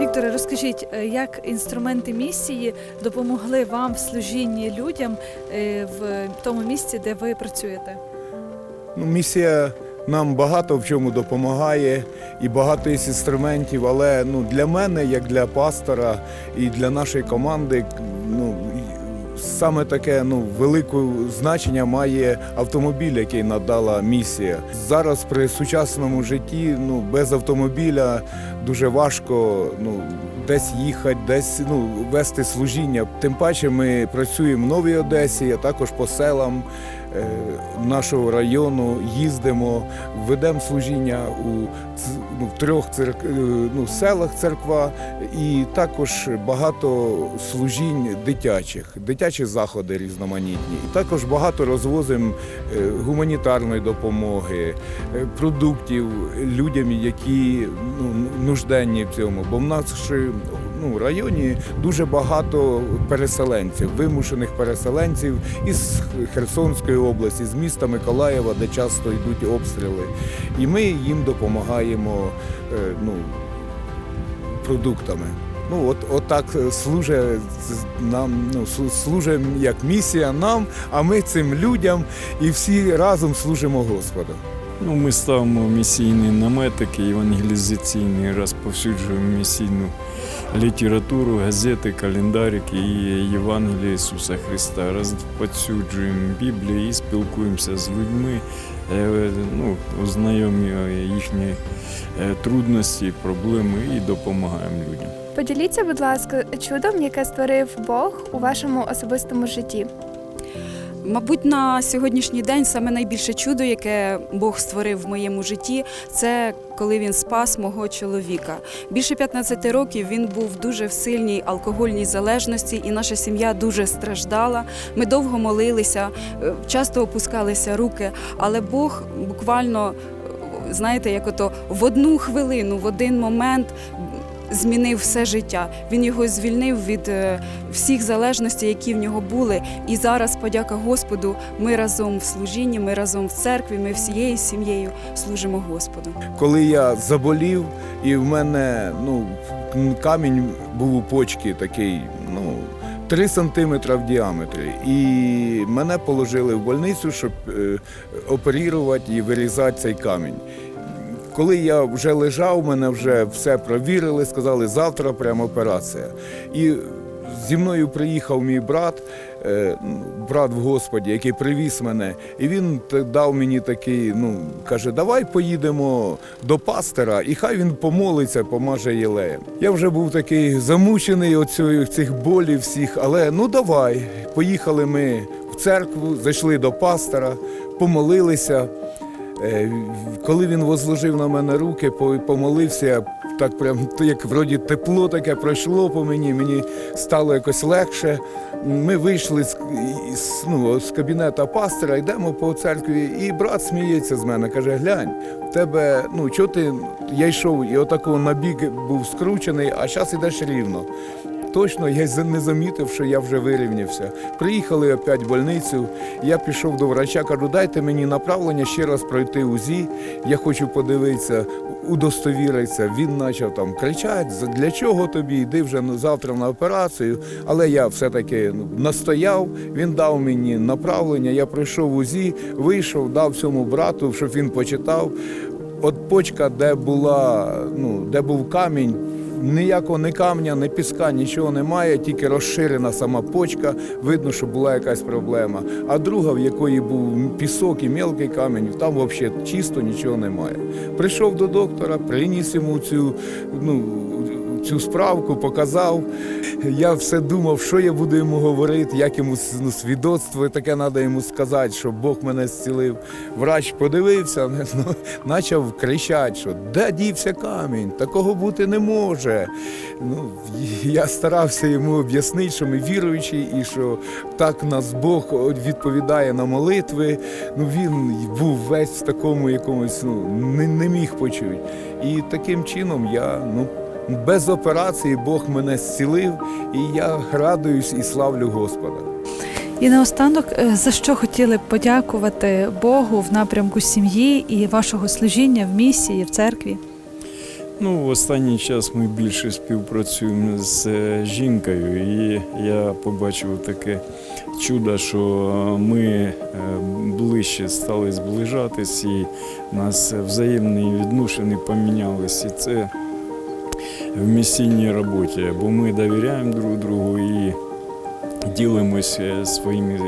Вікторе, розкажіть, е, як інструменти місії допомогли вам в служінні людям е, в тому місці, де ви працюєте? Ну, місія нам багато в чому допомагає і багато є інструментів, але ну, для мене, як для пастора і для нашої команди, ну, саме таке ну, велике значення має автомобіль, який надала місія. Зараз при сучасному житті ну, без автомобіля дуже важко ну, десь їхати, десь ну, вести служіння. Тим паче ми працюємо в Новій Одесі, а також по селам е, нашого району, їздимо, ведемо служіння у ну, в трьох церк... е, ну, селах церква і також багато служінь дитячих, дитячі заходи різноманітні. І також багато розвозимо е, гуманітарної допомоги, е, продуктів людям, які ну, нужденні в цьому. Бо в нашому ну, районі дуже багато переселенців, вимушених переселенців із Херсонської області, з міста Миколаєва, де часто йдуть обстріли. І ми їм допомагаємо е, ну, продуктами. Ну, от, от так служить нам, ну, служить як місія нам, а ми цим людям і всі разом служимо Господу. Ну, ми ставимо місійні наметики, евангелізаційні, розповсюджуємо місійну літературу, газети, календарики і Євангелія Ісуса Христа. Розповсюджуємо Біблію і спілкуємося з людьми, е, ну, ознайомлюємо їхні е, трудності, проблеми і допомагаємо людям. Поділіться, будь ласка, чудом, яке створив Бог у вашому особистому житті. Мабуть, на сьогоднішній день саме найбільше чудо, яке Бог створив в моєму житті, це коли він спас мого чоловіка. Більше 15 років він був дуже в сильній алкогольній залежності, і наша сім'я дуже страждала. Ми довго молилися, е, часто опускалися руки, але Бог буквально, е, знаєте, як ото в одну хвилину, в один момент. Змінив все життя. Він його звільнив від е, всіх залежностей, які в нього були. І зараз, подяка Господу, ми разом в служінні, ми разом в церкві, ми всією сім'єю служимо Господу. Коли я заболів, і в мене ну, камінь був у почці такий, ну. 3 сантиметри в діаметрі. І мене положили в больницю, щоб е, оперувати і вирізати цей камінь. Коли я вже лежав, мене вже все провірили, сказали, завтра прямо операція. І зі мною приїхав мій брат, е, брат в Господі, який привіз мене, і він дав мені такий, ну, каже, давай поїдемо до пастора, і хай він помолиться, помаже єлеєм. Я вже був такий замучений оцю, цих болів всіх, але ну давай. Поїхали ми в церкву, зайшли до пастора, помолилися. Е, Коли він возложив на мене руки, по- помолився, так прям як вроді тепло таке пройшло по мені, мені стало якось легше. Ми вийшли з, ну, з кабінета пастора, йдемо по церкві, і брат сміється з мене, каже: глянь, в тебе, ну чого ти. Я йшов і отако на бік був скручений, а зараз йдеш рівно. Точно, я не замітив, що я вже вирівнявся. Приїхали опять в больницю. Я пішов до врача, кажу, дайте мені направлення ще раз пройти УЗІ. Я хочу подивитися, удостовіритися. Він почав там кричати, для чого тобі? Йди вже завтра на операцію. Але я все-таки ну, настояв, він дав мені направлення, я пройшов УЗІ, вийшов, дав цьому брату, щоб він почитав. От почка, де була, ну, де був камінь, ніякого ні камня, ні піска, нічого немає, тільки розширена сама почка. Видно, що була якась проблема. А друга, в якої був пісок і мелкий камінь, там взагалі чисто нічого немає. Прийшов до доктора, приніс йому цю, ну, цю справку, показав. Я все думав, що я буду йому говорити, як йому ну, свідоцтво таке треба йому сказати, що Бог мене зцілив. Врач подивився, ну, почав кричати, що де дівся камінь, такого бути не може. Ну, я старався йому об'яснити, що ми віруючі і що так нас Бог відповідає на молитви. Ну, він був весь в такому якомусь, ну, не, не міг почути. І таким чином я, ну, без операції Бог мене зцілив, і я радуюсь і славлю Господа. І наостанок, е, за що хотіли б подякувати Богу в напрямку сім'ї і вашого служіння в місії, в церкві? Ну, в останній час ми більше співпрацюємо з е, жінкою, і я побачив таке чудо, що ми е, ближче стали зближатись, і нас взаємні відношення помінялися. І це в місійній роботі, бо ми довіряємо друг другу і ділимося своїми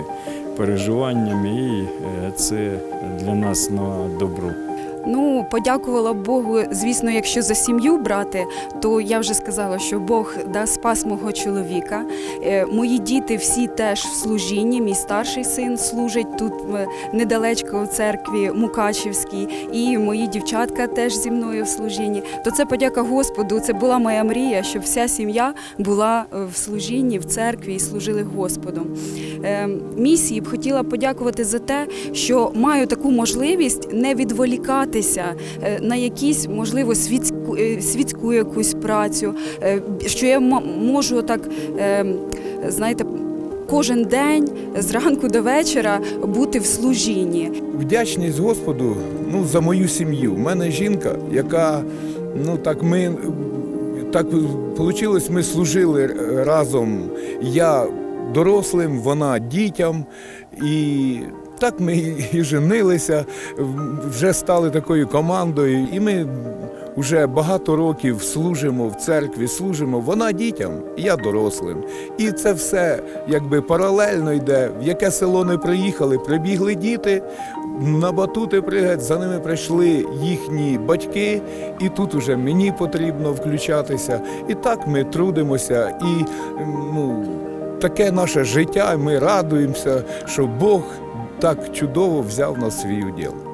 переживаннями, і е, це для нас на добро. Ну, подякувала Богу. Звісно, якщо за сім'ю брати, то я вже сказала, що Бог да, спас мого чоловіка. Е, Мої діти всі теж в служінні. Мій старший син служить тут недалечко у церкві Мукачівській, і мої дівчатка теж зі мною в служінні. То це подяка Господу. Це була моя мрія, щоб вся сім'я була е, в служінні, в церкві і служили Господу. Е, Місії б хотіла подякувати за те, що маю таку можливість не відволікатися е, на якісь, можливо, світську, е, світську якусь працю, е, що я можу так, знаєте, кожен день зранку до вечора бути в служінні. Вдячність Господу ну, за мою сім'ю. У мене жінка, яка ну так ми так вийшло, ми служили разом. Я дорослим, вона дітям. І так ми і женилися, вже стали такою командою. І ми вже багато років служимо в церкві, служимо. Вона дітям, я дорослим. І це все якби паралельно йде. В яке село не приїхали, прибігли діти, на батути пригать, за ними прийшли їхні батьки, і тут уже мені потрібно включатися. І так ми трудимося, і ну, таке наше життя, ми радуємося, що Бог так чудово взяв на свій уділ.